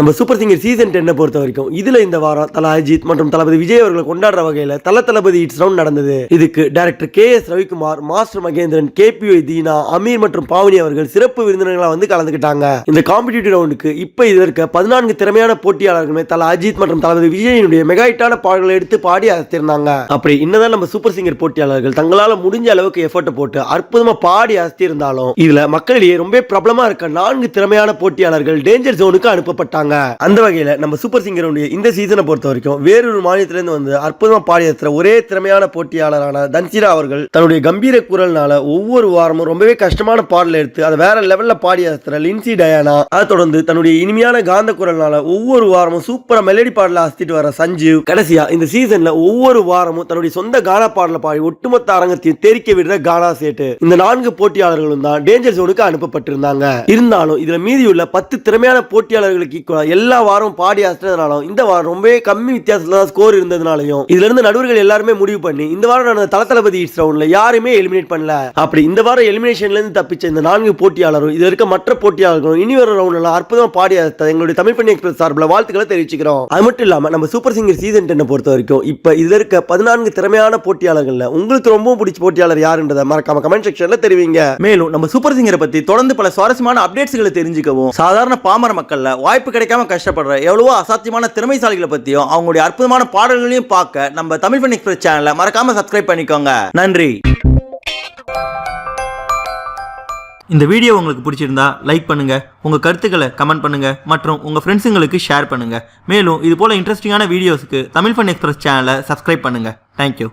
நம்ம super singer season டென்னை பொறுத்த வரைக்கும் இதில் இந்த வாரம் தல அஜித் மற்றும் தளபதி விஜய் அவர்களை கொண்டாடுற வகையில் தல தளபதி இட்ஸ் ரவுண்ட் நடந்தது. இதுக்கு director K S Ravikumar master Mahendran K P Deena Ameer மற்றும் பாவனி அவர்கள் சிறப்பு விருந்தினர்களாக வந்து கலந்துக்கிட்டாங்க. இந்த காம்படிட்டிவ் ரவுண்டுக்கு இப்போ இது இருக்க பதினான்கு திறமையான போட்டியாளர்களுமே தல அஜித் மற்றும் தளபதி விஜயினுடைய மெகாயிட்டான பாடல்களை எடுத்து பாடி அசத்திருந்தாங்க. அப்படி என்னதான் நம்ம சூப்பர் சிங்கர் போட்டியாளர்கள் தங்களால் முடிஞ்ச அளவுக்கு எஃபர்ட்டை போட்டு அற்புதமாக பாடி அசத்தி இருந்தாலும் இதில் மக்களிடையே ரொம்ப பிரபலமாக இருக்க நான்கு திறமையான போட்டியாளர்கள் டேஞ்சர் ஜோனுக்கு அனுப்பப்பட்டாங்க. அந்த வகையில நம்ம சூப்பர் சிங்கருடைய இந்த சீசனை பொறுத்த வரைக்கும் வேறொரு மாநிலத்திலிருந்து வந்து அற்புதமாக பாடி ஒரே திறமையான போட்டியாளரான தன்சிரா அவர்கள் தன்னுடைய கம்பீர குரல்னால ஒவ்வொரு வாரமும் ரொம்பவே கஷ்டமான பாடல் எடுத்து அதை வேற லெவலில் பாடி அசத்துற லின்சி டயானா அதை தொடர்ந்து தன்னுடைய இனிமையான காந்த குரல்னால ஒவ்வொரு வாரமும் சூப்பராக மெலடி பாடல அசத்திட்டு வர சஞ்சீவ் கடைசியா இந்த சீசன்ல ஒவ்வொரு வாரமும் தன்னுடைய சொந்த கானா பாடல பாடி ஒட்டுமொத்த அரங்கத்தையும் தெரிக்க விடுற கானா சேட்டு. இந்த நான்கு போட்டியாளர்களும் தான் டேஞ்சர் ஜோனுக்கு அனுப்பப்பட்டிருந்தாங்க. இருந்தாலும் இதுல மீதியுள்ள பத்து திறமையான போட்டியாளர்களுக்கு எல்லா வாரம் பாடி அசத்தினாலும் இந்த வாரம் ரொம்பவே கம்மி வித்தியாசத்துல தான் ஸ்கோர் இருந்ததுனாலையும் இதுல இருந்து நடுவர்கள் எல்லாருமே முடிவு பண்ணி இந்த வாரம் நடந்த தல தளபதி ரவுண்ட்ல யாருமே எலிமினேட் பண்ணல. அப்படி இந்த வாரம் எலிமினேஷன்ல இருந்து தப்பிச்ச இந்த நான்கு போட்டியாளரும் இது இருக்க மற்ற போட்டியாளர்களும் இனி வர ரவுண்ட்ல அற்புதமா பாடி அசத்த எங்களுடைய தமிழ் பண்ணி எக்ஸ்பிரஸ் சார்பில் வாழ்த்துக்களை தெரிவிச்சுக்கிறோம். அது மட்டும் இல்லாம நம்ம சூப்பர் சிங்கர் சீசன் டென்னை பொறுத்த வரைக்கும் இப்ப இதுல இருக்க பதினான்கு திறமையான போட்டியாளர்கள்ல உங்களுக்கு ரொம்பவும் பிடிச்ச போட்டியாளர் யாருன்றதை மறக்காம கமெண்ட் செக்ஷன்ல தெரிவிங்க. மேலும் நம்ம சூப்பர் சிங்கரை பத்தி தொடர்ந்து பல சுவாரஸ்யமான அப்டேட்ஸ்களை தெரிஞ்சுக்கவும் சாதாரண பாமர மக்கள்ல வாய்ப்பு கிடைக்காம கஷ்டப்படுற எவ்வளவோ அசாத்தியமான திறமைசாலிகளை பத்தியும் அவங்களுடைய அற்புதமான பாடல்களையும் பார்க்க நம்ம தமிழ் ஃபன் எக்ஸ்பிரஸ் சேனலை மறக்காம சப்ஸ்கிரைப் பண்ணிக்கோங்க. நன்றி. இந்த வீடியோ உங்களுக்கு பிடிச்சிருந்தா லைக் பண்ணுங்க உங்க கருத்துக்களை கமெண்ட் பண்ணுங்க மற்றும் உங்க ஃப்ரெண்ட்ஸுங்களுக்கு ஷேர் பண்ணுங்க. மேலும் இது போல இன்ட்ரெஸ்டிங்கான வீடியோஸ்க்கு தமிழ் ஃபன் எக்ஸ்பிரஸ் சேனலை சப்ஸ்கிரைப் பண்ணுங்க. Thank you